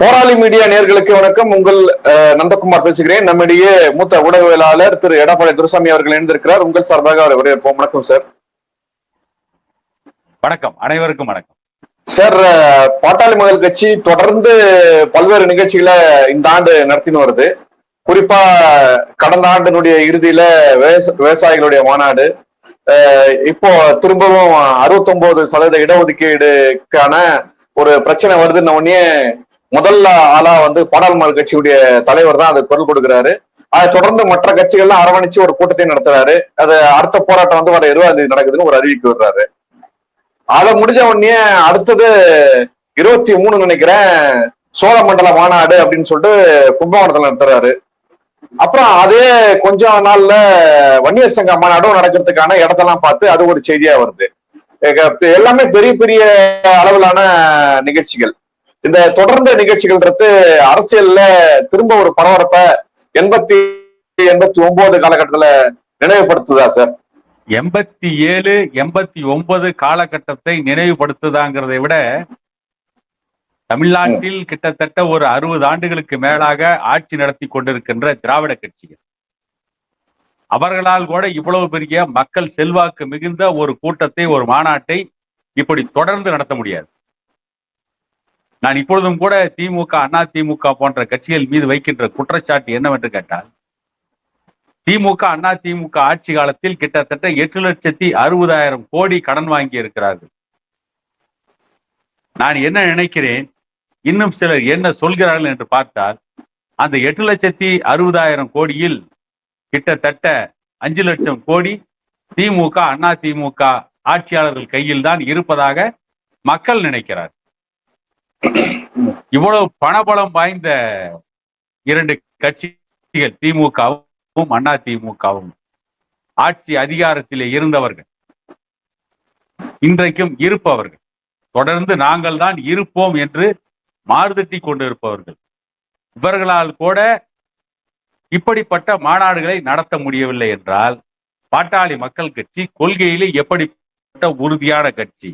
போராளி மீடியா நேர்களுக்கு வணக்கம். உங்கள் நந்தகுமார் பேசுகிறேன். நம்மிடையே மூத்த ஊடகவியலாளர் திரு எடப்பாடி துரசாமி அவர்கள் இணைந்திருக்கிறார். உங்கள் சார்பாக அவரை வரவேற்போம் வணக்கம் சார். வணக்கம். அனைவருக்கும் வணக்கம். சார் பாட்டாளி மக்கள் கட்சி தொடர்ந்து பல்வேறு நிகழ்ச்சிகளை இந்த ஆண்டு நடத்தின்னு வருது. குறிப்பா கடந்த ஆண்டினுடைய இறுதியில விவச- விவசாயிகளுடைய மாநாடு. இப்போ திரும்பவும் 69% சதவீத இடஒதுக்கீடுக்கான ஒரு பிரச்சனை வருதுன்ன உடனே முதல்ல ஆளா வந்து பாடாளு கட்சியுடைய தலைவர் தான் அதுக்கு குரல் கொடுக்கிறாரு. அதை தொடர்ந்து மற்ற கட்சிகள்லாம் அரவணைச்சு ஒரு கூட்டத்தை நடத்துறாரு. அது அடுத்த போராட்டம் வந்து வர இருபதாம் தேதி நடக்குதுன்னு ஒரு அறிவிக்க விடுறாரு. அதை முடிஞ்ச உடனே அடுத்தது இருபத்தி மூணு நினைக்கிறேன் சோழமண்டல மாநாடு அப்படின்னு சொல்லிட்டு கும்பகோணத்துல நடத்துறாரு. அப்புறம் அதே கொஞ்சம் நாள்ல வன்னியர் சங்க மாநாடும் நடக்கிறதுக்கான இடத்தெல்லாம் பார்த்து அது ஒரு செய்தியா வருது. எல்லாமே பெரிய பெரிய அளவிலான நிகழ்ச்சிகள். இந்த தொடர்ந்த நிகழ்ச்சிகள்ன்றது அரசியல்ல திரும்ப ஒரு பரபரப்பை எண்பத்தி எண்பத்தி ஒன்பது காலகட்டத்துல நினைவுபடுத்துதா சார் எண்பத்தி ஏழு எண்பத்தி ஒன்பது காலகட்டத்தை நினைவுபடுத்துதாங்கிறதை விட தமிழ்நாட்டில் கிட்டத்தட்ட ஒரு அறுபது ஆண்டுகளுக்கு மேலாக ஆட்சி நடத்தி கொண்டிருக்கின்ற திராவிட கட்சிகள். அவர்களால் கூட இவ்வளவு பெரிய மக்கள் செல்வாக்கு மிகுந்த ஒரு கூட்டத்தை ஒரு மாநாட்டை இப்படி தொடர்ந்து நடத்த முடியாது. நான் இப்பொழுதும் கூட திமுக அண்ணா திமுக போன்ற கட்சிகள் மீது வைக்கின்ற குற்றச்சாட்டு என்னவென்று கேட்டால் திமுக அண்ணா திமுக ஆட்சி காலத்தில் கிட்டத்தட்ட எட்டு லட்சத்தி அறுபதாயிரம் கோடி கடன் வாங்கி இருக்கிறார்கள் நான் என்ன நினைக்கிறேன்? இன்னும் சிலர் என்ன சொல்கிறார்கள் என்று பார்த்தால் அந்த எட்டு லட்சத்தி அறுபதாயிரம் கோடியில் கிட்டத்தட்ட அஞ்சு லட்சம் கோடி திமுக அண்ணா திமுக ஆட்சியாளர்கள் கையில் தான் இருப்பதாக மக்கள் நினைக்கிறார் இவ்வளவு பணபலம் வாய்ந்த இரண்டு கட்சிகள் திமுகவும் அண்ணா திமுகவும் ஆட்சி அதிகாரத்திலே இருந்தவர்கள். இன்றைக்கும் இருப்பவர்கள். தொடர்ந்து நாங்கள் தான் இருப்போம் என்று மாறுதட்டி கொண்டிருப்பவர்கள். இவர்களால் கூட இப்படிப்பட்ட மாநாடுகளை நடத்த முடியவில்லை என்றால் பாட்டாளி மக்கள் கட்சி கொள்கையிலே எப்படிப்பட்ட உறுதியான கட்சி?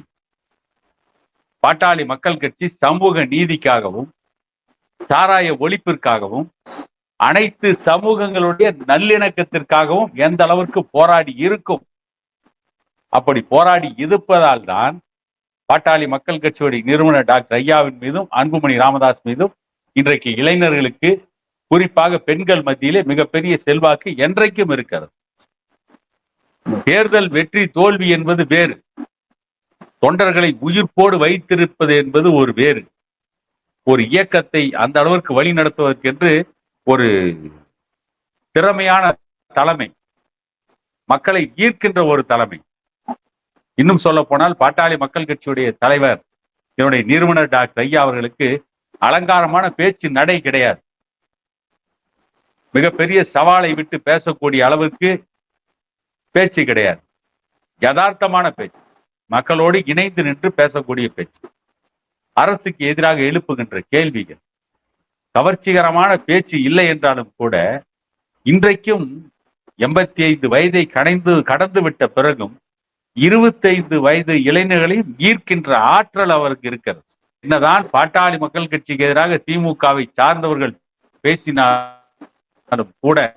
பாட்டாளி மக்கள் கட்சி சமூக நீதிக்காகவும் சாராய ஒழிப்பிற்காகவும் அனைத்து சமூகங்களுடைய நல்லிணக்கத்திற்காகவும் எந்த அளவிற்கு போராடி இருக்கும்? அப்படி போராடி இருப்பதால் தான் பாட்டாளி மக்கள் கட்சியுடைய நிறுவனர் டாக்டர் ஐயாவின் மீதும் அன்புமணி ராமதாஸ் மீதும் இன்றைக்கு இளைஞர்களுக்கு குறிப்பாக பெண்கள் மத்தியிலே மிகப்பெரிய செல்வாக்கு என்றைக்கும் இருக்கிறது. தேர்தல் வெற்றி தோல்வி என்பது வேறு. தொண்டர்களை உயிர்ப்போடு வைத்திருப்பது என்பது ஒரு வேறு. ஒரு இயக்கத்தை அந்த அளவிற்கு வழி நடத்துவதற்கென்று ஒரு திறமையான தலைமை மக்களை ஈர்க்கின்ற ஒரு தலைமை. இன்னும் சொல்ல போனால் பாட்டாளி மக்கள் கட்சியுடைய தலைவர் என்னுடைய நிறுவனர் டாக்டர் ஐயா அவர்களுக்கு அலங்காரமான பேச்சு நடை கிடையாது. மிகப்பெரிய சவாலை விட்டு பேசக்கூடிய அளவுக்கு பேச்சு கிடையாது. யதார்த்தமான பேச்சு. மக்களோடு இணைந்து நின்று பேசக்கூடிய பேச்சு. அரசுக்கு எதிராக எழுப்புகின்ற கேள்விகள். கவர்ச்சிகரமான பேச்சு இல்லை என்றாலும் கூட இன்றைக்கும் எண்பத்தி ஐந்து வயதை கடைந்து கடந்து விட்ட பிறகும் இருபத்தைந்து வயது இளைஞர்களையும் ஈர்க்கின்ற ஆற்றல் அவருக்கு இருக்கிறது. என்னதான் பாட்டாளி மக்கள் கட்சிக்கு எதிராக திமுகவை சார்ந்தவர்கள் பேசினாலும் கூட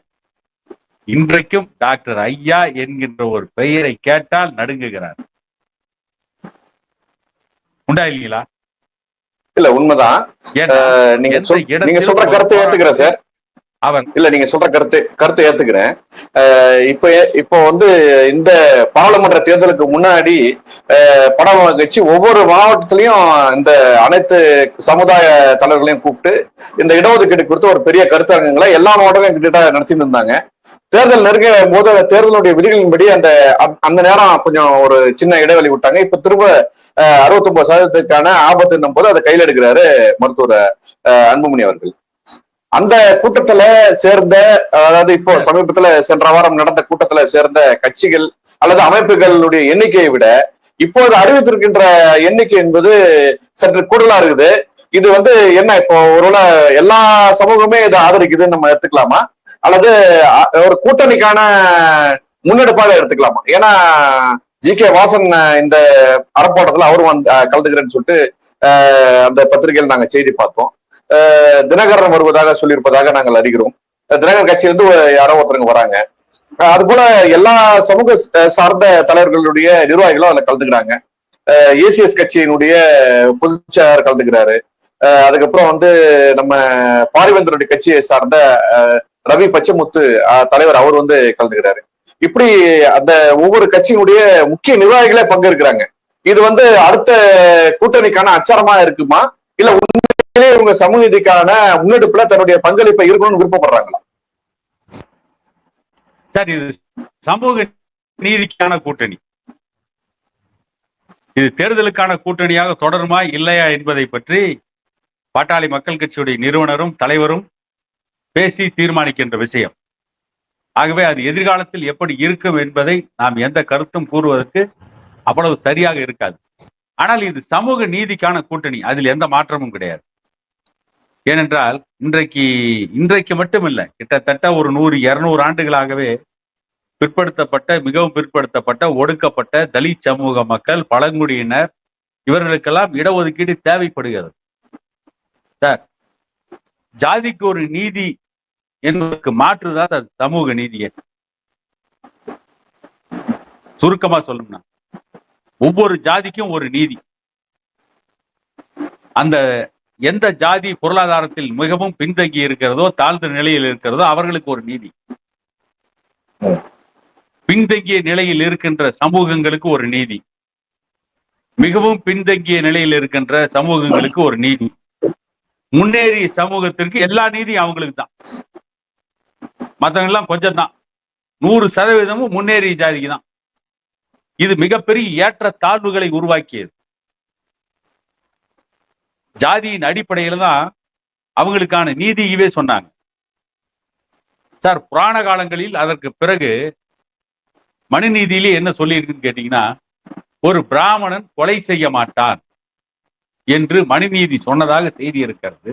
இன்றைக்கும் டாக்டர் ஐயா என்கின்ற ஒரு பெயரை கேட்டால் நடுங்குகிறார். உண்டா இல்லைங்களா? இல்ல உண்மைதான். நீங்க நீங்க சொல்ற கருத்தை ஏத்துக்கிறேன் சார். அவன். இல்ல நீங்க சொல்ற கருத்து கருத்தை ஏத்துக்கிறேன். அஹ் இப்ப இப்போ வந்து இந்த பாராளுமன்ற தேர்தலுக்கு முன்னாடி படம் கட்சி ஒவ்வொரு மாவட்டத்திலையும் இந்த அனைத்து சமுதாய தலைவர்களையும் கூப்பிட்டு இந்த இடஒதுக்கீடு குறித்து ஒரு பெரிய கருத்தரங்கங்களை எல்லா மாவட்டமும் கிட்ட நடத்திட்டு இருந்தாங்க. தேர்தல் நெருங்க போது தேர்தலுடைய விதிகளின்படி அந்த அந்த- அந்த நேரம் கொஞ்சம் ஒரு சின்ன இடைவெளி விட்டாங்க. இப்ப திரும்ப அறுபத்தி ஒன்பது சதவீதத்துக்கான ஆபத்துன்னும் போது அதை கையில் எடுக்கிறாரு மருத்துவர் அன்புமணி அவர்கள். அந்த கூட்டத்துல சேர்ந்த அதாவது இப்போ சமீபத்துல சென்ற வாரம் நடந்த கூட்டத்துல சேர்ந்த கட்சிகள் அல்லது அமைப்புகளுடைய எண்ணிக்கையை விட இப்போது அறிவித்திருக்கின்ற எண்ணிக்கை என்பது சற்று கூடுதலா இருக்குது. இது வந்து என்ன இப்போ ஒருவேளை எல்லா சமூகமே இதை ஆதரிக்குதுன்னு நம்ம எடுத்துக்கலாமா? அல்லது ஒரு கூட்டணிக்கான முன்னெடுப்பாக எடுத்துக்கலாமா? ஏன்னா ஜி கே வாசன் இந்த அறப்போட்டத்துல அவரும் வந்து கலந்துக்கிறேன்னு சொல்லிட்டு அந்த பத்திரிகையில் நாங்க செய்தி பார்த்தோம். தினகரன் வருவதாக சொல்லியிருப்பதாக நாங்கள் அறிகிறோம். தினகர் கட்சியிலிருந்து யாரோ ஒருத்தருங்க வராங்க. அது போல எல்லா சமூக சார்ந்த தலைவர்களுடைய நிர்வாகிகளும் அதுல கலந்துக்கிறாங்க. ஏசிஎஸ் கட்சியினுடைய பொதுச்செயலாளர் கலந்துக்கிறாரு. அதுக்கப்புறம் வந்து நம்ம பாரிவேந்தருடைய கட்சியை சார்ந்த ரவி பச்சமுத்து தலைவர் அவர் வந்து கலந்துக்கிறாரு. இப்படி அந்த ஒவ்வொரு கட்சியினுடைய முக்கிய நிர்வாகிகளே பங்கேற்கிறாங்க. இது வந்து அடுத்த கூட்டணிக்கான அச்சாரமா இருக்குமா? இல்ல உண்மையிலேயே இவங்க சமூகத்துக்கான முன்னெடுப்புல தன்னுடைய பங்களிப்பை இருக்கணும்னு விருப்பப்படுறாங்களா? சார் இது சமூக நீதிக்கான கூட்டணி. இது தேர்தலுக்கான கூட்டணியாக தொடருமா இல்லையா என்பதை பற்றி பாட்டாளி மக்கள் கட்சியுடைய நிறுவனரும் தலைவரும் பேசி தீர்மானிக்கின்ற விஷயம். ஆகவே அது எதிர்காலத்தில் எப்படி இருக்கும் என்பதை நாம் எந்த கருத்தும் கூறுவதற்கு அவ்வளவு சரியாக இருக்காது. ஆனால் இது சமூக நீதிக்கான கூட்டணி அதில் எந்த மாற்றமும் கிடையாது. ஏனென்றால் இன்றைக்கு இன்றைக்கு மட்டுமில்லை கிட்டத்தட்ட ஒரு நூறு இரநூறு ஆண்டுகளாகவே பிற்படுத்தப்பட்ட மிகவும் பிற்படுத்தப்பட்ட ஒடுக்கப்பட்ட தலித் சமூக மக்கள் பழங்குடியினர் இவர்களுக்கெல்லாம் இடஒதுக்கீடு தேவைப்படுகிறது. சார் ஜாதிக்கு ஒரு நீதி என்பதற்கு மாற்றுதான் சார் சமூக நீதியை. சுருக்கமா சொல்லணும்னா ஒவ்வொரு ஜாதிக்கும் ஒரு நீதி. அந்த எந்த ஜாதி பொருளாதாரத்தில் மிகவும் பின்தங்கி இருக்கிறதோ தாழ்ந்த நிலையில் இருக்கிறதோ அவர்களுக்கு ஒரு நீதி. பின்தங்கிய நிலையில் இருக்கின்ற சமூகங்களுக்கு ஒரு நீதி. மிகவும் பின்தங்கிய நிலையில் இருக்கின்ற சமூகங்களுக்கு ஒரு நீதி. முன்னேறிய சமூகத்திற்கு எல்லா நீதியும் அவங்களுக்கு தான். மற்றவங்க எல்லாம் கொஞ்சம் தான். நூறு சதவீதமும் முன்னேறிய ஜாதிக்கு தான். இது மிகப்பெரிய ஏற்ற தாழ்வுகளை உருவாக்கியது. ஜாதியின் அடிப்படையில் தான் அவங்களுக்கான நீதியவே சொன்னாங்க. சார் புராண காலங்களில் அதற்கு பிறகு மனுநீதியிலே என்ன சொல்லியிருக்குன்னு கேட்டீங்கன்னா ஒரு பிராமணன் கொலை செய்ய மாட்டான் என்று மனுநீதி சொன்னதாக செய்தி இருக்கிறது.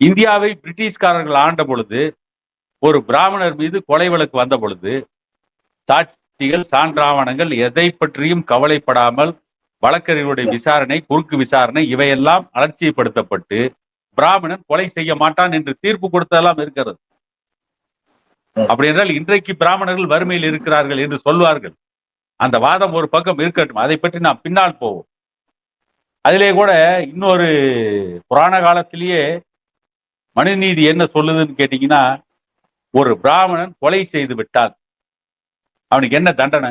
இந்தியாவை பிரிட்டிஷ்காரர்கள் ஆண்ட பொழுது ஒரு பிராமணர் மீது கொலை வழக்கு வந்த பொழுது சாட்சிகள் சான்றாவணங்கள் எதை பற்றியும் கவலைப்படாமல் வழக்கறிஞருடைய விசாரணை குறுக்கு விசாரணை இவையெல்லாம் அலட்சியப்படுத்தப்பட்டு பிராமணன் கொலை செய்ய மாட்டான் என்று தீர்ப்பு கொடுத்ததெல்லாம் இருக்கிறது. அப்படி என்றால் இன்றைக்கு பிராமணர்கள் வறுமையில் இருக்கிறார்கள் என்று சொல்வார்கள். அந்த வாதம் ஒரு பக்கம் இருக்கட்டும் அதை பற்றி நாம் பின்னால் போவோம். அதிலே கூட இன்னொரு புராண காலத்திலேயே மனுநீதி என்ன சொல்லுதுன்னு கேட்டீங்கன்னா ஒரு பிராமணன் கொலை செய்து விட்டால் அவனுக்கு என்ன தண்டனை?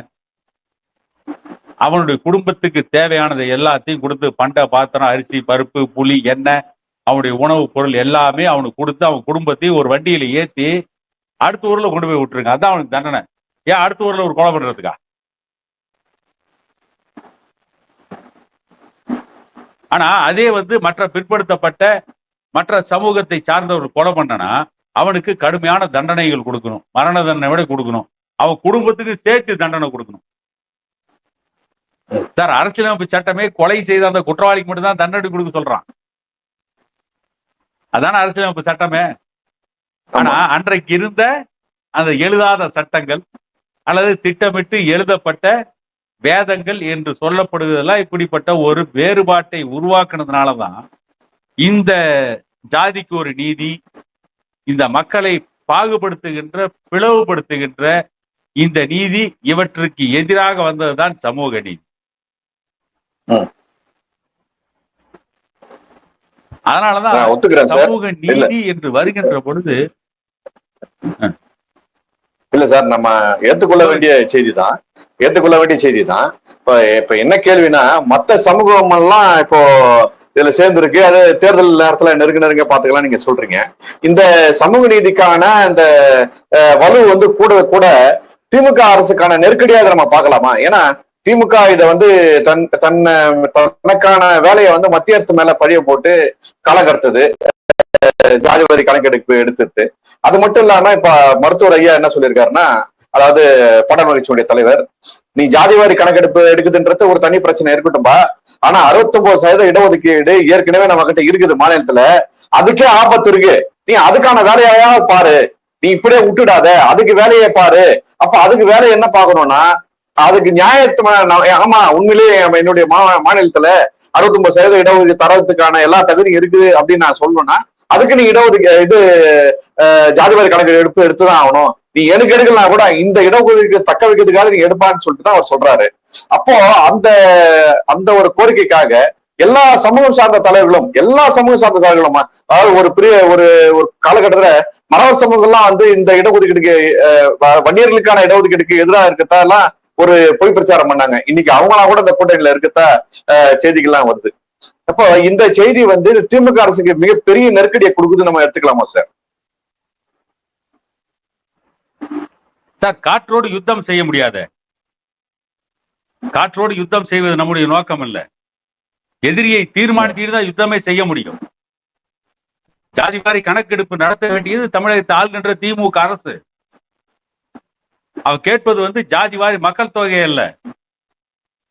அவனுடைய குடும்பத்துக்கு தேவையானதை எல்லாத்தையும் கொடுத்து பண்டை பாத்திரம் அரிசி பருப்பு புளி எண்ணெய் அவனுடைய உணவுப் பொருள் எல்லாமே அவனுக்கு கொடுத்து அவன் குடும்பத்தையும் ஒரு வண்டியில ஏத்தி அடுத்த ஊர்ல கொண்டு போய் விட்டுருங்க. அதான் அவனுக்கு தண்டனை. ஏன் அடுத்த ஊர்ல ஒரு கொலை பண்றதுக்கா? ஆனா அதே வந்து மற்ற பிற்படுத்தப்பட்ட மற்ற சமூகத்தை சார்ந்த ஒரு கொலை பண்ணனா அவனுக்கு கடுமையான தண்டனைகள் கொடுக்கணும். மரண தண்டனை விட கொடுக்கணும். அவன் குடும்பத்துக்கு சேர்த்து தண்டனை கொடுக்கணும். சார் அரசியலமைப்பு சட்டமே கொலை செய்த அந்த குற்றவாளிக்கு மட்டும்தான் தண்டனை கொடுக்க சொல்றான். அதான அரசியலமைப்பு சட்டமே? ஆனா அன்றைக்கு இருந்த அந்த எழுதாத சட்டங்கள் அல்லது திட்டமிட்டு எழுதப்பட்ட வேதங்கள் என்று சொல்லப்படுவதெல்லாம் இப்படிப்பட்ட ஒரு வேறுபாட்டை உருவாக்குனதுனாலதான் இந்த ஜாதிக்கு ஒரு நீதி இந்த மக்களை பாகுபடுத்துகின்ற பிளவுபடுத்துகின்ற இந்த நீதி இவற்றுக்கு எதிராக வந்ததுதான் சமூக நீதி. அதனாலதான் சமூக நீதி என்று வருகின்ற பொழுது இல்ல சார் நம்ம ஏத்துக்கொள்ள வேண்டிய செய்தி தான் ஏத்துக்கொள்ள வேண்டிய செய்தி தான் இப்ப இப்ப என்ன கேள்வினா மத்த சமூகம் எல்லாம் இப்போ இதுல சேர்ந்திருக்கு. அது தேர்தல் நேரத்துல நெருங்க நெருங்க பாத்துக்கலாம் நீங்க சொல்றீங்க. இந்த சமூக நீதிக்கான இந்த வலு வந்து கூட கூட திமுக அரசுக்கான நெருக்கடியாக நம்ம பார்க்கலாமா? ஏன்னா திமுக இதை வந்து தன் தன்னை தனக்கான வேலையை வந்து மத்திய அரசு மேல பழிய போட்டு களகர்த்தது ஜாதிபதி கணக்கெடுப்பு எடுத்துட்டு. அது மட்டும் இல்லாம இப்ப மருத்துவர் ஐயா என்ன சொல்லியிருக்காருன்னா அதாவது படமகிழ்ச்சியுடைய தலைவர் நீ ஜாதிவாரி கணக்கெடுப்பு எடுக்குதுன்றது ஒரு தனி பிரச்சனை இருக்கட்டும்பா. ஆனா 69% சதவீத இடஒதுக்கீடு ஏற்கனவே நம்ம கிட்ட இருக்குது மாநிலத்துல. அதுக்கே ஆபத்து இருக்கு. நீ அதுக்கான வேலையாவது பாரு. நீ இப்படியே விட்டுடாத. அதுக்கு வேலையை பாரு. அப்ப அதுக்கு வேலை என்ன பாக்கணும்னா அதுக்கு நியாயத்துமா நான் ஆமா உண்மையிலேயே நம்ம என்னுடைய மாநிலத்துல அறுபத்தி ஒன்பது சதவீத இடஒதுக்கீடு தரத்துக்கான எல்லா தகுதியும் இருக்குது அப்படின்னு நான் சொல்லணும்னா அதுக்கு நீ இடஒதுக்கீடு இது ஜாதிவாரி கணக்கு எடுப்பு எடுத்துதான் ஆகணும். நீ எனக்கு எடுக்கலாம் கூட இந்த இடஒதுக்கீடு தக்க வைக்கிறதுக்காக நீ எடுப்பான்னு சொல்லிட்டு தான் அவர் சொல்றாரு. அப்போ அந்த அந்த ஒரு கோரிக்கைக்காக எல்லா சமூகம் சார்ந்த தலைவர்களும் எல்லா சமூக சார்ந்த தலைவர்களும் அதாவது ஒரு பெரிய ஒரு ஒரு காலகட்டத்துல மரவர் சமூகம் எல்லாம் வந்து இந்த இடஒதுக்கீடுக்கு வ- வன்னியர்களுக்கான இடஒதுக்கீடுக்கு எதிராக இருக்கத்தான் ஒரு பொய் பிரச்சாரம் பண்ணாங்க. இன்னைக்கு அவங்களா கூட இந்த கூட்டணியில இருக்கத்தா அஹ், செய்திகள்லாம் வருது. அப்போ இந்த செய்தி வந்து திமுக அரசுக்கு மிகப்பெரிய நெருக்கடியை கொடுக்குது நம்ம எடுத்துக்கலாமா சார்? சார் காற்றோடு யுத்தம் செய்ய முடியாத. காற்றோடு யுத்தம் செய்வது நம்முடைய நோக்கம் இல்ல எதிரியை தீர்மானித்து தான் யுத்தமே செய்ய முடியும். ஜாதிவாரி கணக்கெடுப்பு நடத்த வேண்டியது தமிழகத்தை ஆள்கின்ற திமுக அரசு. அவ கேட்பது வந்து ஜாதிவாரி மக்கள் தொகை அல்ல.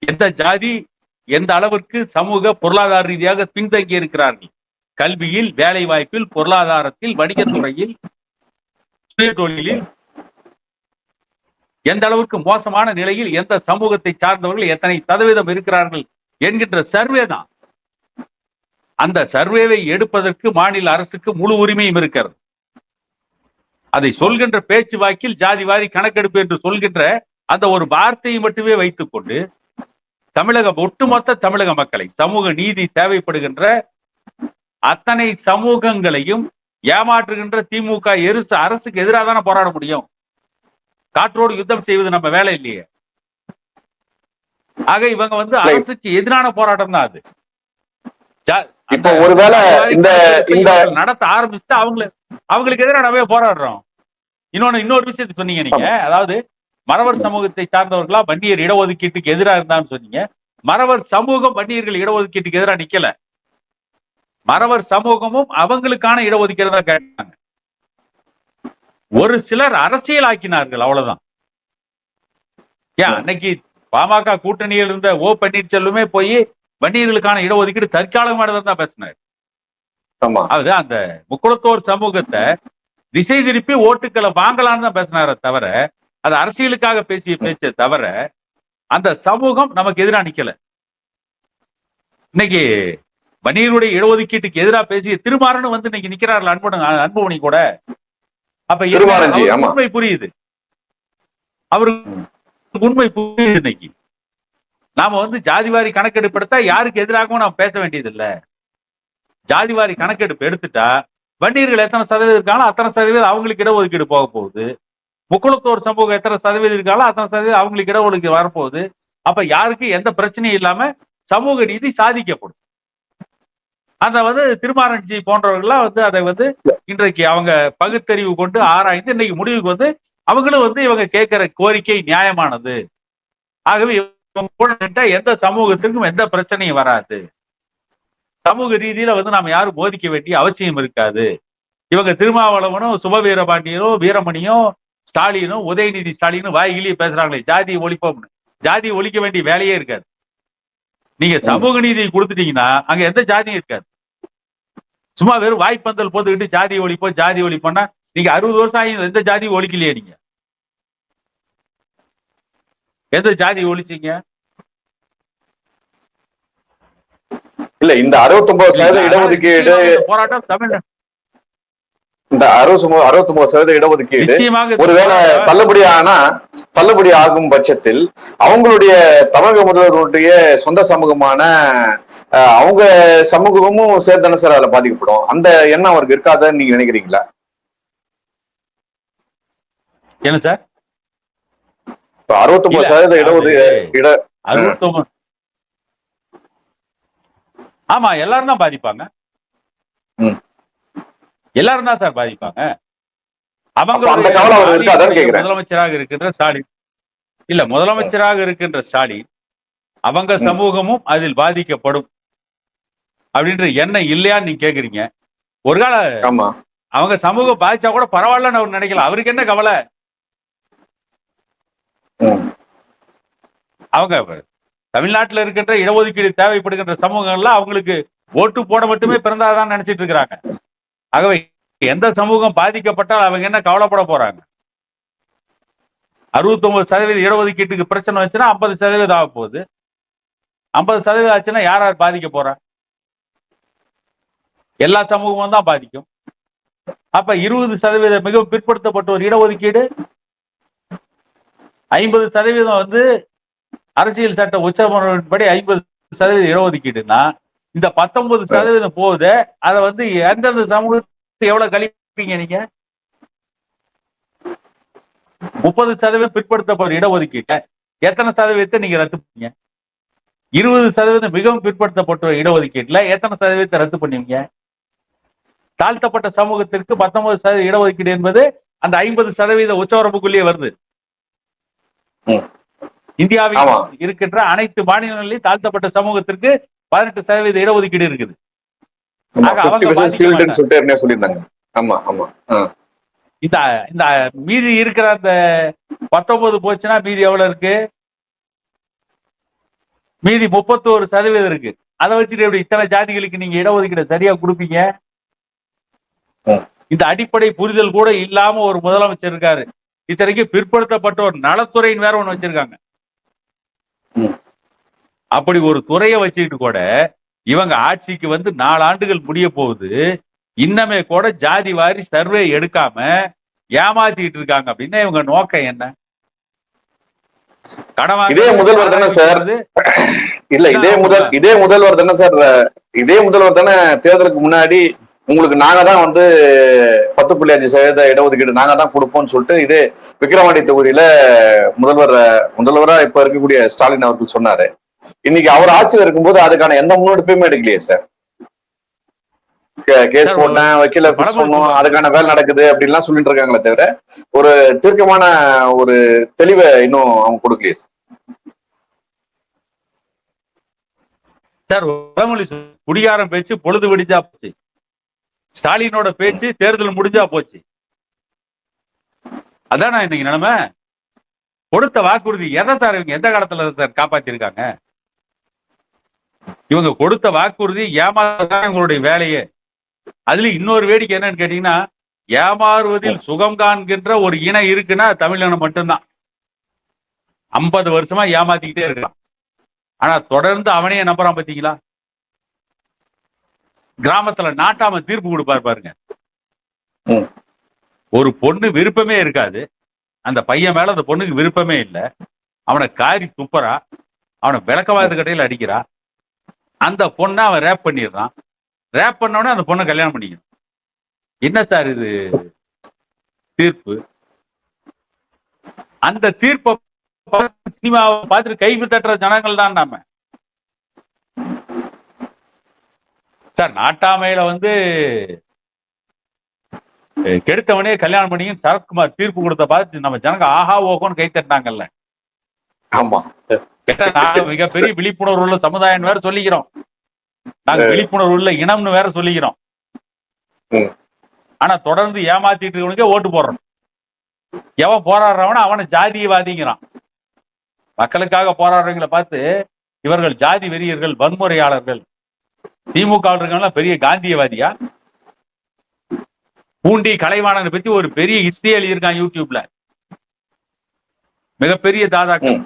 எந்த ஜாதி எந்த அளவிற்கு சமூக பொருளாதார ரீதியாக பின்தங்கி இருக்கிறார்கள்? கல்வியில் வேலை வாய்ப்பில் பொருளாதாரத்தில் வணிகத்துறையில் சுய தொழிலில் எந்த அளவுக்கு மோசமான நிலையில் எந்த சமூகத்தை சார்ந்தவர்கள் எத்தனை சதவீதம் இருக்கிறார்கள் என்கின்ற சர்வே தான். அந்த சர்வேவை எடுப்பதற்கு மாநில அரசுக்கு முழு உரிமையும் இருக்கிறது. அதை சொல்கின்ற பேச்சு வாக்கில் ஜாதி வாரி கணக்கெடுப்பு என்று சொல்கின்ற அந்த ஒரு வார்த்தையை மட்டுமே வைத்துக் கொண்டு தமிழக ஒட்டுமொத்த தமிழக மக்களை சமூக நீதி தேவைப்படுகின்ற அத்தனை சமூகங்களையும் ஏமாற்றுகின்ற திமுக எரிசு அரசுக்கு எதிராக தானே போராட முடியும்? காற்றோடு யுத்தம் செய்வது நம்ம வேலை இல்லையே. ஆக இவங்க வந்து. அரசுக்கு எதிரான போராட்டம் தான் அது. இப்போ ஒருவேளை இந்த நடத்த ஆரம்பிச்சுட்டு அவங்கள அவங்களுக்கு எதிராக நம்ம போராடுறோம். இன்னொன்னு இன்னொரு விஷயத்தை சொன்னீங்க நீங்க. அதாவது மறவர் சமூகத்தை சார்ந்தவர்களா வன்னியர் இடஒதுக்கீட்டுக்கு எதிராக இருந்தான்னு சொன்னீங்க. மறவர் சமூகம் வன்னியர்கள் இடஒதுக்கீட்டுக்கு எதிராக நிக்கல. மறவர் சமூகமும் அவங்களுக்கான இடஒதுக்கீடு தான் கேட்டாங்க. ஒரு சிலர் அரசியலாக்கினார்கள் அவ்வளவுதான். ஏன்? அன்னைக்கு பாமக கூட்டணியில் இருந்த ஓ பன்னீர்செல்வமே போய் வன்னியர்களுக்கான இடஒதுக்கீடு தற்காலிகமானதான் தான் பேசினார். அது அந்த முக்குளத்தோர் சமூகத்தை திசை திருப்பி ஓட்டுக்களை வாங்கலாம்னு தான் பேசினாரே தவிர அது அரசியலுக்காக பேசிய பேச்சை தவிர அந்த சமூகம் நமக்கு எதிராக நிக்கல. இன்னைக்கு வன்னியருடைய இடஒதுக்கீட்டுக்கு எதிராக பேசிய திருமாறன் வந்து இன்னைக்கு நிக்கிறார்கள் அன்பு அன்புமணி கூட. அப்ப. உண்மை புரியுது. அவருக்கு உண்மை புரியுது இன்னைக்கு. நாம வந்து ஜாதிவாரி கணக்கெடுப்பு எடுத்தா யாருக்கு எதிராகவும் நாம் பேச வேண்டியது இல்ல ஜாதிவாரி கணக்கெடுப்பு எடுத்துட்டா வண்டியர்கள் எத்தனை சதவீதம் இருக்காங்களோ அத்தனை சதவீதம் அவங்களுக்கு இடஒதுக்கீடு போக போகுது. முக்குளத்தோர் சமூகம் எத்தனை சதவீதம் இருக்காங்களோ அத்தனை சதவீதம் அவங்களுக்கு இடஒதுக்கீடு வரப்போகுது. அப்ப யாருக்கு எந்த பிரச்சனையும் இல்லாம சமூக நீதி சாதிக்கப்படும். அந்த வந்து திருமாரஞ்சி போன்றவர்கள்லாம் வந்து அதை வந்து இன்றைக்கு அவங்க பகுத்தறிவு கொண்டு ஆராய்ந்து இன்னைக்கு முடிவுக்கு வந்து அவங்களும் வந்து இவங்க கேட்கிற கோரிக்கை நியாயமானது. ஆகவே இவங்க கூட நின்றா எந்த சமூகத்திற்கும் எந்த பிரச்சனையும் வராது. சமூக ரீதியில வந்து நாம யாரும் போதிக்க வேண்டிய அவசியம் இருக்காது. இவங்க திருமாவளவனும் சுப வீரபாண்டியனும் வீரமணியும் ஸ்டாலினும் உதயநிதி ஸ்டாலினும் வாய்கிலேயே பேசுறாங்களே ஜாதி ஒழிப்போம்னு. ஜாதி ஒழிக்க வேண்டிய வேலையே இருக்காது. நீங்க சமூக நீதி கொடுத்துட்டீங்கன்னா அங்க எந்த ஜாதியும் இருக்காது. சும்மா வெறும் வாய்ப்பந்தல் போட்டுக்கிட்டு ஜாதி ஒழிப்போம் ஜாதி ஒழிப்போம்னா நீங்க அறுபது வருஷம் ஆகி எந்த ஜாதியும் ஒழிக்கலையே நீங்க. எந்த ஜாதி ஒழிச்சீங்க? இல்ல இந்த அறுபத்தி ஒன்பது சதவீத இடஒதுக்கீடு இந்த போராட்டம் தமிழ் இந்த அறுபது அறுபத்தி ஒன்பது சதவீத இடஒதுக்கீடு ஒருவேளை தள்ளுபடி ஆனா தள்ளுபடி ஆகும் பட்சத்தில் அவங்களுடைய தமிழக முதல்வருடைய சொந்த சமூகமான அவங்க சமூகமும் சேர்த்தானே சார் அதுல பாதிக்கப்படும். அந்த எண்ணம் அவருக்கு இருக்காதுன்னு நீங்க நினைக்கிறீங்களா? என்ன சார்? அறுபத்தொன்பது சதவீத இடஒதுக்கீடு அதாவது இட அறுபத்தொன்பது ஆமா எல்லாரும் தான் பாதிப்பாங்க. எல்லாரும் தான் சார் பாதிப்பாங்க. கேக்குறேன். முதலமைச்சராக இருக்கின்ற ஸ்டாலின். இல்ல முதலமைச்சராக இருக்கின்ற ஸ்டாலின் அவங்க. சமூகமும் அதில் பாதிக்கப்படும். அப்படின்ற எண்ணம் இல்லையான்னு நீங்க கேக்குறீங்க. ஒரு கால அவங்க சமூகம் பாதிச்சா கூட பரவாயில்லன்னு அவர் நினைக்கலாம் அவருக்கு என்ன கவலை. அவங்க தமிழ்நாட்டில் இருக்கின்ற இடஒதுக்கீடு தேவைப்படுகின்ற சமூகங்கள்லாம் அவங்களுக்கு ஓட்டு போட மட்டுமே பிறந்தாதான் நினைச்சிட்டு இருக்கிறாங்க. ஆகவே எந்த சமூகம் பாதிக்கப்பட்டால் அவங்க என்ன கவலைப்பட போறாங்க? அறுபத்தொன்பது சதவீத இடஒதுக்கீட்டுக்கு பிரச்சனை வச்சுன்னா ஐம்பது சதவீதம் ஆக போகுது. ஐம்பது சதவீதம் ஆச்சுன்னா யார் யார் பாதிக்க போறா? எல்லா சமூகமும் தான் பாதிக்கும். அப்ப இருபது சதவீதம் மிகவும் பிற்படுத்தப்பட்ட ஒரு இடஒதுக்கீடு ஐம்பது சதவீதம் வந்து அரசியல் சட்ட உச்சமன்றப்படி ஐம்பது சதவீத இடஒதுக்கீடுனா இந்த பத்தொன்பது சதவீதம் போகுது அதை வந்து எந்தெந்த சமூகத்துக்கு எவ்வளவு கழிப்பீங்க நீங்க? முப்பது சதவீதம் பிற்படுத்தப்பட்ட இடஒதுக்கீட்டை எத்தனை சதவீதத்தை நீங்க ரத்து பண்ணீங்க? இருபது சதவீதம் மிகவும் பிற்படுத்தப்பட்ட இடஒதுக்கீட்டுல எத்தனை சதவீதத்தை ரத்து பண்ணுவீங்க தாழ்த்தப்பட்ட சமூகத்திற்கு பத்தொன்பது சதவீத இடஒதுக்கீடு என்பது அந்த ஐம்பது சதவீத உச்சவரம்புக்குள்ளேயே வருது. இந்தியாவில். இருக்கின்ற அனைத்து மாநிலங்களிலும் தாழ்த்தப்பட்ட சமூகத்திற்கு பதினெட்டு சதவீத இடஒதுக்கீடு இருக்குது ஆமா ஆக அவங்க 50% பாதிக்க shieldன்னு மாட்டாங்க. சொல்லிட்டு ஏற்கனவே சொல்லியிருந்தாங்க ஆமா ஆமா ஆ. இந்த இந்த மீதி இருக்கிற அந்த பத்தொன்பது போச்சுன்னா மீதி எவ்வளவு இருக்கு மீதி முப்பத்தோரு சதவீதம் இருக்கு அதை வச்சுட்டு எப்படி இத்தனை ஜாதிகளுக்கு நீங்க இடஒதுக்கீடு சரியா கொடுப்பீங்க. இந்த அடிப்படை புரிதல் கூட இல்லாம ஒரு முதலமைச்சர் இருக்காரு இத்தனைக்கு பிற்படுத்தப்பட்ட ஒரு நலத்துறைன்னு வேற ஒண்ணு வச்சிருக்காங்க. அப்படி ஒரு துறையை வச்சுக்கிட்டு கூட இவங்க ஆட்சிக்கு வந்து நாலு ஆண்டுகள் முடிய போகுது. இன்னமே கூட ஜாதி வாரி சர்வே எடுக்காம ஏமாத்திட்டு இருக்காங்க அப்படின்னா இவங்க நோக்கம் என்ன? இதே முதல்வர் தானே சார்? இல்ல இதே முதல் இதே முதல்வர் தானே சார் இதே முதல்வர் தானே தேர்தலுக்கு முன்னாடி உங்களுக்கு நாங்க தான் வந்து பத்து புள்ளி அஞ்சு சதவீத இடஒதுக்கீடு நாங்க தான் கொடுப்போம்னு சொல்லிட்டு இதே விக்கிரவாண்டி தொகுதியில முதல்வர் முதல்வரா இப்ப இருக்கக்கூடிய ஸ்டாலின் அவர்கள் சொன்னாரு. இன்னைக்கு அவர் ஆட்சியில் இருக்கும்போது அதுக்கான எந்த முன்னெடுப்பையுமே எடுக்கலையே சார். கேஸ் போட்டேன் வக்கீல fix பண்ணோம் அதுக்கான வேலை நடக்குது அப்படின்லாம் சொல்லிட்டு இருக்காங்களே தவிர ஒரு தீர்க்கமான ஒரு தெளிவை இன்னும் அவங்க கொடுக்கலையே சார். சார். குடிகாரன் பேச்சு பொழுது வெடிச்சா போச்சு. ஸ்டாலினோட பேச்சு தேர்தல் முடிஞ்சா போச்சு. அதான் இன்னைக்கு நிலைமை? கொடுத்த வாக்குறுதி எதை சார் இவங்க எந்த காலத்துல சார் காப்பாத்திருக்காங்க? இவங்க கொடுத்த வாக்குறுதி ஏமாறதான் இவங்களுடைய வேலையே. அதுல இன்னொரு வேடிக்கை என்னன்னு கேட்டீங்கன்னா ஏமாறுவதில் சுகம் காண்கின்ற ஒரு இனம் இருக்குன்னா தமிழினம் மட்டும்தான். ஐம்பது வருஷமா ஏமாத்திக்கிட்டே இருக்கான் ஆனா தொடர்ந்து அவனையே நம்புறான் பாத்தீங்களா? கிராமத்துல நாட்டாம தீர்ப்பு கொடுப்பாரு பாருங்க. ஒரு பொண்ணு விருப்பமே இருக்காது. அந்த பையன் மேல அந்த பொண்ணுக்கு விருப்பமே இல்லை. அவனை காரி துப்புறா. அவனை விளக்கவாத கடையில் அடிக்கிறா. அந்த பொண்ணை அவன் ரேப் பண்ணிடுறான். ரேப் பண்ண உடனே அந்த பொண்ணை கல்யாணம் பண்ணிக்கணும். என்ன சார் இது தீர்ப்பு? அந்த தீர்ப்பை சினிமாவை பார்த்துட்டு கை தட்டுற ஜனங்கள் தான் நாம. சார் நாட்டாமையில வந்து கெடுத்தவனே கல்யாணம் பண்ணியும் சரத்குமார் தீர்ப்பு கொடுத்த பார்த்து நம்ம ஜனங்க ஆஹா ஓகோன்னு கை தட்டினாங்கல்ல. ஆமா. மிகப்பெரிய விழிப்புணர்வு உள்ள சமுதாயம் வேற சொல்லிக்கிறோம். நாங்க விழிப்புணர்வு உள்ள இனம்னு வேற சொல்லிக்கிறோம். ஆனா தொடர்ந்து ஏமாத்திட்டு இருக்கவனுக்கே ஓட்டு போடுறோம். எவன் போராடுறவன அவனை ஜாதியவாதிங்கிறான் மக்களுக்காக போராடுறவங்களை பார்த்து இவர்கள் ஜாதி வெறியர்கள் வன்முறையாளர்கள் திமுக இருக்கவங்களாம் பெரிய காந்தியவாதியா? பூண்டி கலைவாணனை பத்தி ஒரு பெரிய ஹிஸ்டரி எழுதியிருக்கான் யூடியூப்ல மிகப்பெரிய தாதாக்கள்.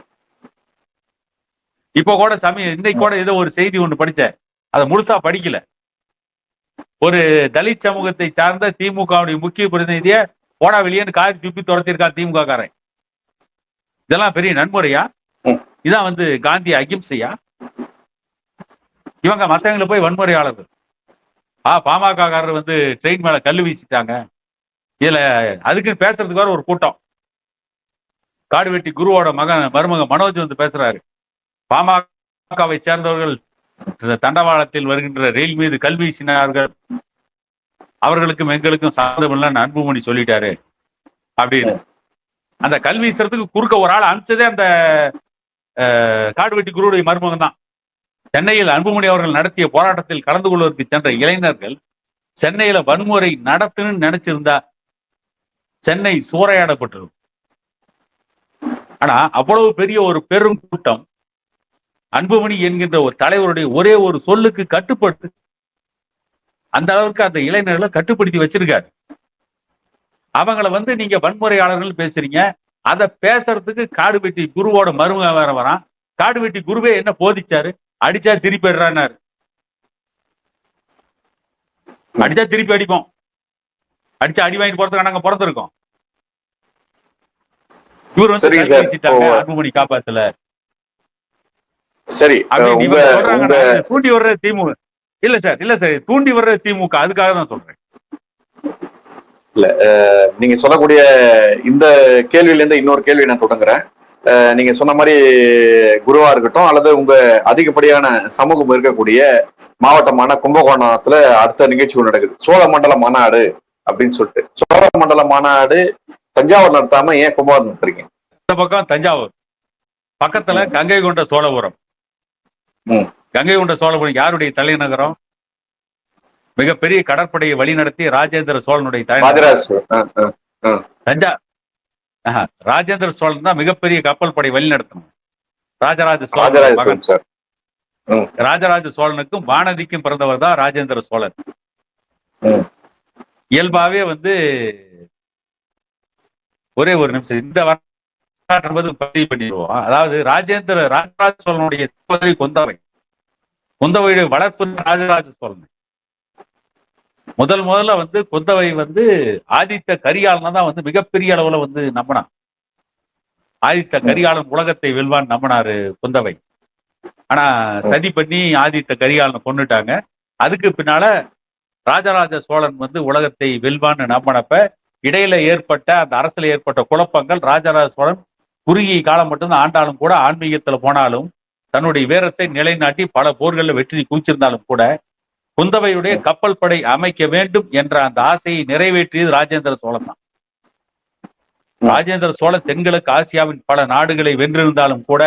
இப்போ கூட சமய இன்னைக்கு கூட ஏதோ ஒரு செய்தி ஒண்ணு படிச்சேன். அதை முழுசா படிக்கல. ஒரு தலித் சமூகத்தை சார்ந்த திமுகவுடைய முக்கிய பிரதிநிதிய போடா வெளியேன்னு காரி துப்பி துரத்திருக்கான் திமுக காரன் இதெல்லாம் பெரிய நன்முறையா. இதான் வந்து காந்தி அகிம்சையா? இவங்க மத்தவங்களை போய் வன்முறையாளர்கள். ஆ பாமக காரர் வந்து ட்ரெயின் மேல கல்லு வீசிட்டாங்க. இதுல அதுக்கு பேசுறதுக்கு வேற ஒரு கூட்டம். காடுவெட்டி குருவோட மகன் மருமகன் மனோஜ் வந்து பேசுறாரு. பாமகவை சேர்ந்தவர்கள் தண்டவாளத்தில் வருகின்ற ரயில் மீது கல் வீசினார்கள். அவர்களுக்கும் எங்களுக்கும் சாதமில்லைன்னு அன்புமணி சொல்லிட்டாரு. அப்படின்னு. அந்த கல் வீசுறதுக்கு குறுக்க ஒரு ஆள் அனுப்பிச்சதே அந்த காடுவெட்டி குருவுடைய மருமகன் தான். சென்னையில் அன்புமணி அவர்கள் நடத்திய போராட்டத்தில் கலந்து கொள்வதற்கு சென்ற இளைஞர்கள் சென்னையில வன்முறை நடத்துன்னு நினைச்சிருந்தா சென்னை சூறையாடப்பட்டிருக்கும். ஆனா அவ்வளவு பெரிய ஒரு பெரும் கூட்டம் அன்புமணி என்கின்ற ஒரு தலைவருடைய ஒரே ஒரு சொல்லுக்கு கட்டுப்பட்டு அந்த அளவுக்கு அந்த இளைஞர்களை கட்டுப்படுத்தி வச்சிருக்காரு. அவங்கள வந்து நீங்க வன்முறையாளர்கள் பேசுறீங்க. அதை பேசுறதுக்கு காடுவெட்டி குருவோட மருமக வேற வரான். காடுவெட்டி குருவே என்ன போதிச்சாரு? அடிச்சா திருப்பி அடுறான்னாரு அடிச்சா திருப்பி அடிப்போம். அடிச்சா அடி வாங்கிட்டு போறதுக்கு நாங்க பிறந்திருக்கோம். இவர் வந்து. அன்புமணி காப்பாத்துல. சரி தூண்டி வர்ற திமுக. இல்ல சார் இல்ல சார் தூண்டி வர்ற திமுக அதுக்காக தான் சொல்றேன். நீங்க சொல்லக்கூடிய இந்த கேள்வியில இருந்து இன்னொரு கேள்வி நான் தொடங்குறேன். நீங்க சொன்ன மாதிரி குருவா இருக்கட்டும் அல்லது உங்க அதிகப்படியான சமூகம் இருக்கக்கூடிய மாவட்டமான கும்பகோணத்துல அடுத்த நிகழ்ச்சி நடக்குது. சோழ மண்டல மாநாடு அப்படின்னு சொல்லிட்டு. சோழ மண்டல மாநாடு தஞ்சாவூர் நடத்தாம ஏன் கும்பகோணம் நடத்துறீங்க? இந்த பக்கம் தஞ்சாவூர். பக்கத்துல கங்கை கொண்ட சோழபுரம். கங்கை கொண்ட சோழபுரம் யாருடைய தலைநகரம்? மிகப்பெரிய கடற்படையை வழிநடத்தி ராஜேந்திர சோழனுடைய. தஞ்சா ராஜேந்திர சோழன் தான் மிகப்பெரிய கப்பல் படை வழிநடத்தணும். ராஜராஜ ராஜராஜ சோழன் மகன். ராஜராஜ சோழனுக்கும் வானதிக்கும் பிறந்தவர் தான் ராஜேந்திர சோழன். இயல்பாவே வந்து ஒரே ஒரு நிமிஷம் இந்த வரலாற்று பதிவு பண்ணிடுவோம். அதாவது ராஜேந்திர ராஜராஜ சோழனுடைய சகோதரி கொந்தவை. குந்தவையுடைய வளர்ப்பு ராஜராஜ சோழன். முதல் முதல்ல வந்து குந்தவை வந்து ஆதித்த கரிகாலன் தான் வந்து மிகப்பெரிய அளவுல வந்து நம்பினான் ஆதித்த கரிகாலன் உலகத்தை வெல்வான் நம்பினாரு குந்தவை. ஆனா சதி பண்ணி ஆதித்த கரிகாலனை கொன்னுட்டாங்க. அதுக்கு பின்னால ராஜராஜ சோழன் வந்து உலகத்தை வெல்வான்னு நம்பினப்ப இடையில ஏற்பட்ட அந்த அரசுல ஏற்பட்ட குழப்பங்கள் ராஜராஜ சோழன் குறுகிய காலம் மட்டும்தான் ஆண்டாலும் கூட ஆன்மீகத்துல போனாலும் தன்னுடைய வீரத்தை நிலைநாட்டி பல போர்களில் வெற்றி குவிச்சிருந்தாலும் கூட குந்தவையுடைய கப்பல் படை அமைக்க வேண்டும் என்ற அந்த ஆசையை நிறைவேற்றியது ராஜேந்திர சோழன் தான். ராஜேந்திர சோழன் தென்கிழக்கு ஆசியாவின் பல நாடுகளை வென்றிருந்தாலும் கூட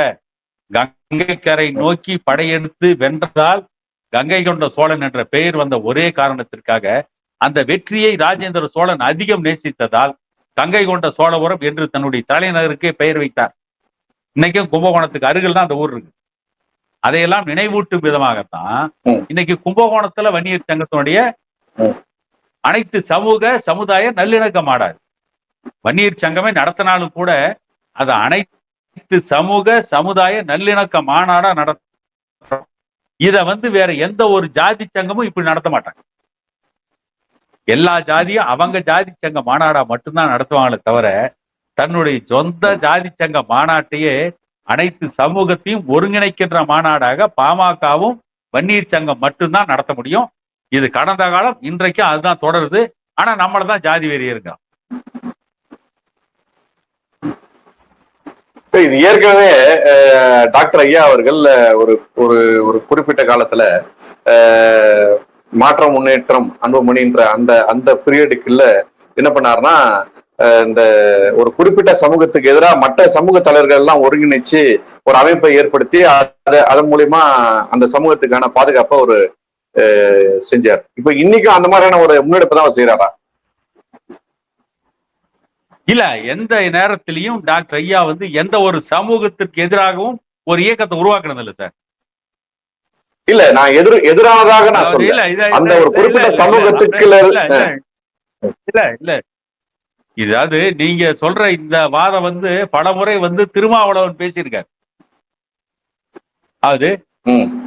கங்கை கரை நோக்கி படையெடுத்து வென்றதால் கங்கை கொண்ட சோழன் என்ற பெயர் வந்த ஒரே காரணத்திற்காக அந்த வெற்றியை ராஜேந்திர சோழன் அதிகம் நேசித்ததால் கங்கை கொண்ட சோழபுரம் என்று தன்னுடைய தலைநகருக்கே பெயர் வைத்தார். இன்னைக்கும் கும்பகோணத்துக்கு அருகில் தான் அந்த ஊர் இருக்கு. அதையெல்லாம் நினைவூட்டும் விதமாகத்தான். இன்னைக்கு கும்பகோணத்துல வன்னியர் சங்கத்தினுடைய. அனைத்து சமூக சமுதாய நல்லிணக்க மாடாது வன்னியர் சங்கமே நடத்தினாலும் கூட அது அனைத்து சமூக சமுதாய நல்லிணக்க மாநாடா நடத்தும் இத வந்து வேற எந்த ஒரு ஜாதி சங்கமும் இப்படி நடத்த மாட்டாங்க எல்லா ஜாதியும் அவங்க ஜாதி சங்க மாநாடா மட்டும்தான் நடத்துவாங்களே தவிர தன்னுடைய சொந்த ஜாதி சங்க மாநாட்டையே அனைத்து சமூகத்தையும் ஒருங்கிணைக்கின்ற மாநாடாக பாமகவும் வன்னியர் சங்கம் மட்டும்தான் நடத்த முடியும். இது கடந்த காலம் இன்றைக்கும் அதுதான் தொடருது. ஆனா நம்மள தான் ஜாதி வெறி இருக்கான் இது ஏற்கனவே அஹ், டாக்டர் ஐயா அவர்கள் ஒரு ஒரு ஒரு குறிப்பிட்ட காலத்துல மாற்றம் முன்னேற்றம் அன்புமணின்ற அந்த அந்த பீரியடுக்குள்ள என்ன பண்ணாருன்னா இந்த ஒரு குறிப்பிட்ட சமூகத்துக்கு எதிராக மற்ற சமூக தலைவர்கள் எல்லாம் ஒருங்கிணைச்சு ஒரு அமைப்பை ஏற்படுத்தி அதை அதன் மூலியமா அந்த சமூகத்துக்கான பாதுகாப்பை ஒரு செஞ்சார். இப்ப இன்னைக்கும் அந்த மாதிரியான ஒரு முன்னெடுப்பு தான் அவர் செய்யறாரா இல்ல எந்த நேரத்திலையும் டாக்டர் ஐயா வந்து எந்த ஒரு சமூகத்திற்கு எதிராகவும் ஒரு இயக்கத்தை உருவாக்குனது இல்ல சார். இல்ல நான் எதிர் எதிரானதாக நான் சொல்ல அந்த ஒரு குறிப்பிட்ட சமூகத்துக்கு இல்ல, இல்ல- இல்ல, இல்ல, இல்ல இல்ல இதாவது நீங்க சொல்ற இந்த வாதம் வந்து பலமுறை வந்து திருமாவளவன் பேசியிருக்காரு. ம்.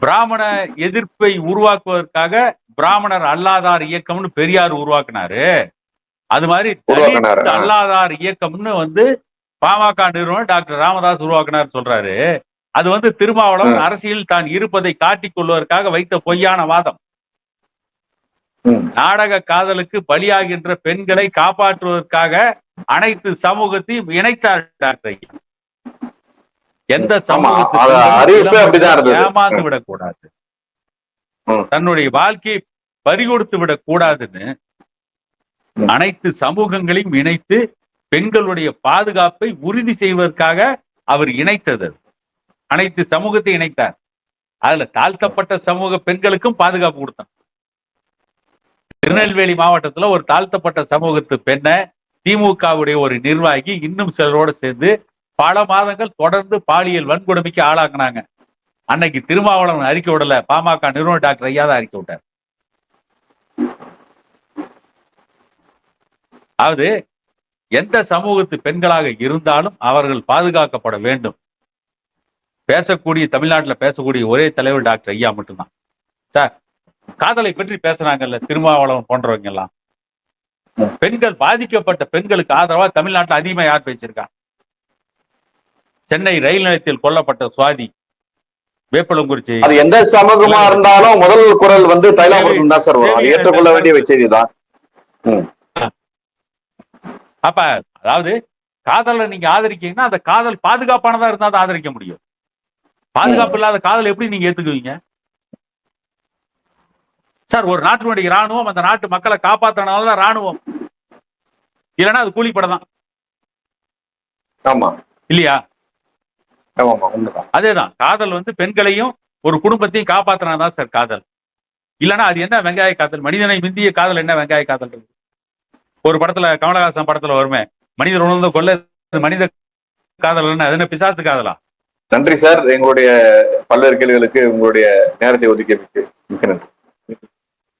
பிராமண எதிர்ப்பை உருவாக்குவதற்காக பிராமணர் அல்லாதார் இயக்கம்னு பெரியார் உருவாக்குனாரு. அது மாதிரி. அல்லாதார் இயக்கம்னு வந்து பாமக நிறுவனர் டாக்டர் ராமதாஸ் உருவாக்குனார் சொல்றாரு. அது வந்து திருமாவளவன் அரசியல் தான் இருப்பதை காட்டிக் கொள்வதற்காக வைத்த பொய்யான வாதம். நாடக காதலுக்கு பலியாகின்ற பெண்களை காப்பாற்றுவதற்காக அனைத்து சமூகத்தையும் இணைத்தார் டாக்டர். எந்த இருந்தது. ஏமாந்து விடக்கூடாது. தன்னுடைய வாழ்க்கையை பறிகொடுத்து விடக்கூடாதுன்னு. அனைத்து சமூகங்களையும் இணைத்து பெண்களுடைய பாதுகாப்பை உறுதி செய்வதற்காக அவர் இணைத்தது. அனைத்து சமூகத்தை இணைத்தார் அதுல தாழ்த்தப்பட்ட சமூக பெண்களுக்கும் பாதுகாப்பு கொடுத்தார் திருநெல்வேலி மாவட்டத்துல ஒரு தாழ்த்தப்பட்ட சமூகத்து பெண்ணை திமுகவுடைய ஒரு நிர்வாகி இன்னும் சிலரோட சேர்ந்து பல மாதங்கள் தொடர்ந்து பாலியல் வன்கொடுமைக்கு ஆளாக்குனாங்க. அன்னைக்கு திருமாவளவன் அறிக்கை விடல. பாமக நிறுவனர் டாக்டர் ஐயா தான் அறிக்கை விட்டார். அதாவது எந்த சமூகத்து பெண்களாக இருந்தாலும் அவர்கள் பாதுகாக்கப்பட வேண்டும். பேசக்கூடிய தமிழ்நாட்டில் பேசக்கூடிய ஒரே தலைவர் டாக்டர் ஐயா மட்டும்தான். சார் காதலை பற்றி பேசுறாங்கல்ல திருமாவளவன் போன்றவங்க எல்லாம். பெண்கள் பாதிக்கப்பட்ட பெண்களுக்கு ஆதரவா தமிழ்நாட்டுல அதிகமா யார் பேசியிருக்கா சென்னை ரயில் நிலையத்தில் கொல்லப்பட்ட சுவாதி வேப்பலங்குறிச்சி. அது எந்த சமூகமா இருந்தாலும் முதல் குரல் வந்து தைலாபுரத்துல தான் சார் வரும். ஏற்றுக்கொள்ள வேண்டிய செய்தி தான் அப்ப அதாவது காதலை நீங்க ஆதரிக்கீங்கன்னா அந்த காதல் பாதுகாப்பானதா இருந்தா தான் ஆதரிக்க முடியும். பாதுகாப்பு இல்லாத காதல் எப்படி நீங்க ஏத்துக்குவீங்க? சார் ஒரு நாட்டினுடைய ராணுவம் அந்த நாட்டு மக்களை காப்பாத்தினால்தான் ராணுவம் இல்லைன்னா அது கூலிப்படம் தான் ஆமா. இல்லையா? அதேதான். காதல் வந்து பெண்களையும் ஒரு குடும்பத்தையும் காப்பாத்தினாதான் சார் காதல். இல்லைன்னா அது என்ன வெங்காய காதல்? மனிதனை மிந்திய காதல் என்ன வெங்காய காதல்? இருக்கு? ஒரு படத்துல கமலஹாசன் படத்துல வருமே மனிதர் உணர்ந்த கொள்ள மனித காதல் என்ன? அது என்ன பிசாசு காதலா? நன்றி சார். எங்களுடைய பல்வேறு கேள்விகளுக்கு உங்களுடைய நேரத்தை ஒதுக்கியதுக்கு மிக்க நன்றி.